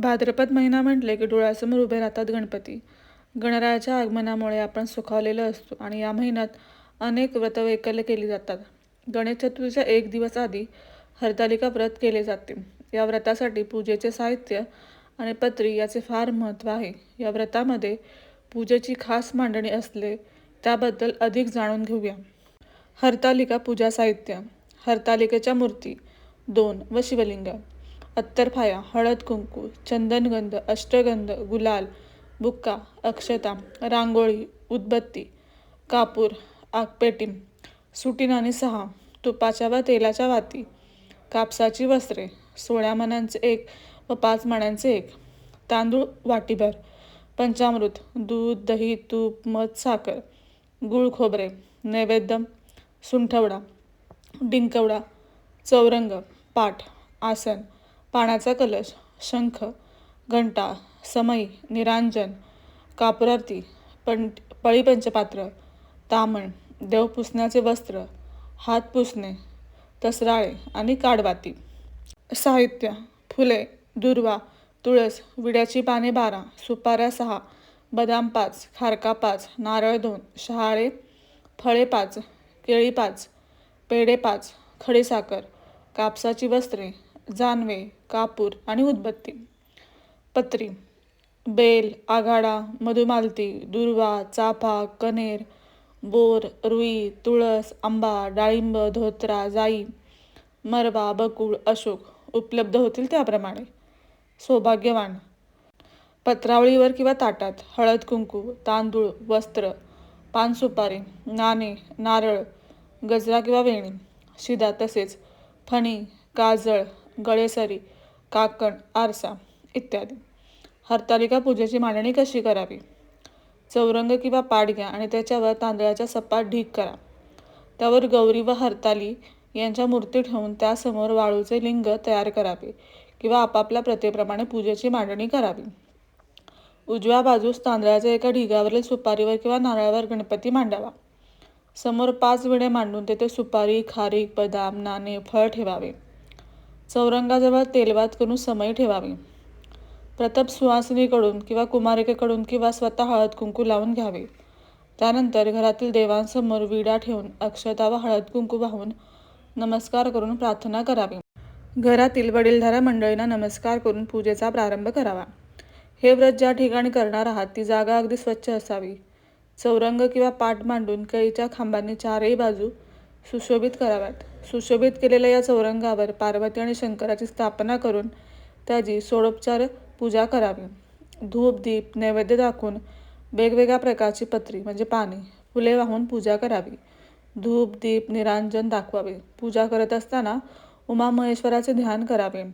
भाद्रपद महिना म्हटले की डोळ्यासमोर उभे राहतात गणपती. गणरायाच्या आगमनामुळे आपण सुखावलेलो असतो आणि या महिन्यात अनेक व्रतवैकल्य केली जातात. गणेश चतुर्थीच्या एक दिवस आधी हरतालिका व्रत केले जाते. या व्रतासाठी पूजेचे साहित्य आणि पत्री याचे फार महत्त्व आहे. या व्रतामध्ये पूजेची खास मांडणी असले त्याबद्दल अधिक जाणून घेऊया. हरतालिका पूजा साहित्य. हरतालिकेच्या मूर्ती दोन व शिवलिंग. अत्तरफाया हळद कुंकू चंदनगंध अष्टगंध गुलाल बुक्का अक्षता रांगोळी उदबत्ती कापूर आगपेटी सुटी नाणी सहा तुपाच्या व तेलाच्या वाती कापसाची वस्त्रे सोळ्या मणांचे एक व पाच मण्यांचे एक तांदूळ वाटीभर पंचामृत दूध दही तूप मध साखर गूळ खोबरे नैवेद्य सुंठवडा डिंकवडा चौरंग पाठ आसन पाण्याचा कलश शंख घंटा समई निरांजन कापुरारती पण पळीपंचपात्र तामण देव पुसण्याचे वस्त्र हात पुसणे तसराळे आणि काडवाती साहित्य फुले दुर्वा तुळस विड्याची पाने बारा सुपाऱ्या सहा बदाम पाच खारका पाच नारळ दोन शहाळे फळे पाच केळी पाच पेढे पाच खडीसाखर कापसाची वस्त्रे जानवे कापूर आणि उदबत्ती. पत्री. बेल आघाडा मधुमालती दुर्वा चाफा कनेर बोर रुई तुळस आंबा डाळिंब धोत्रा जाई मरवा बकुळ अशोक उपलब्ध होतील त्याप्रमाणे. सौभाग्यवान. पत्रावळीवर किंवा ताटात हळद कुंकू तांदूळ वस्त्र पानसुपारी नाणे नारळ गजरा किंवा वेणी शिदा तसेच फणी काजळ गळेसरी काकण आरसा इत्यादी. हरतालिका पूजेची मांडणी कशी करावी? चौरंग किंवा पाट घ्या आणि त्याच्यावर तांदळाच्या सपाट ढीक करा. त्यावर गौरी व हरताली यांच्या मूर्ती ठेवून त्यासमोर वाळूचे लिंग तयार करावे किंवा आपापल्या प्रथेप्रमाणे पूजेची मांडणी करावी. उजव्या बाजूस तांदळाच्या एका ढिगावरील सुपारीवर किंवा नारळावर गणपती मांडावा. समोर पाच विणे मांडून तेथे सुपारी खारीक बदाम नाणे फळ ठेवावे. चौरंगाजवळ तेलवात करून समय ठेवावी. प्रताप सुवासिनीकडून किंवा कुमारिकेकडून किंवा स्वतः हळद कुंकू लावून घ्यावे. त्यानंतर घरातील देवांसमोर विडा ठेवून अक्षता व हळद कुंकू वाहून नमस्कार करून प्रार्थना करावी. घरातील वडीलधाऱ्या मंडळींना नमस्कार करून पूजेचा प्रारंभ करावा. हे व्रत ज्या ठिकाणी करणार आहात ती जागा अगदी स्वच्छ असावी. चौरंग किंवा पाट मांडून कैच्या खांबांनी चारही बाजू सुशोभित कराव्यात. सुशोभित केलेल्या या चौरंगावर पार्वती आणि शंकराची स्थापना करून त्याची सोडोपचार पूजा करावी. धूप दीप नैवेद्य दाखवून वेगवेगळ्या प्रकारची पत्री म्हणजे पाने फुले वाहून पूजा करावी. धूप दीप निरांजन दाखवावे. पूजा करत असताना उमा महेश्वराचे ध्यान करावे.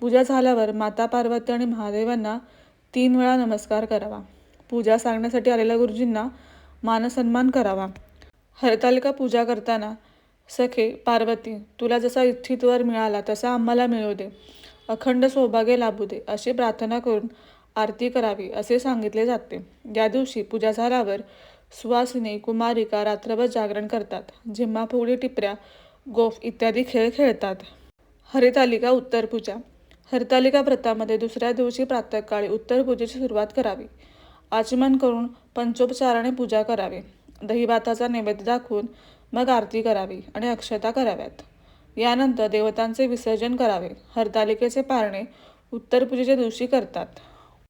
पूजा झाल्यावर माता पार्वती आणि महादेवांना तीन वेळा नमस्कार करावा. पूजा सांगण्यासाठी आलेल्या गुरुजींना मानसन्मान करावा. हरतालिका पूजा करताना सखे पार्वती तुला जसा इच्छित वर मिळाला तसा आम्हाला मिळू दे. अखंड सौभाग्य लाभू दे अशी प्रार्थना करून आरती करावी असे सांगितले जाते. या दिवशी पूजा झाल्यावर सुवासिनी कुमारिका रात्रभर जागरण करतात. झिम्मा फुगडी टिपऱ्या गोफ इत्यादी खेळ खेळतात. हरितालिका उत्तर पूजा. हरितालिका व्रतामध्ये दुसऱ्या दिवशी प्रातःकाळी उत्तर पूजेची सुरुवात करावी. आचमन करून पंचोपचाराने पूजा करावी. दहीभाताचा नैवेद्य दाखवून मग आरती करावी आणि अक्षता कराव्यात. यानंतर देवतांचे विसर्जन करावे. हरतालिकेचे पारणे उत्तरपूजेच्या दिवशी करतात.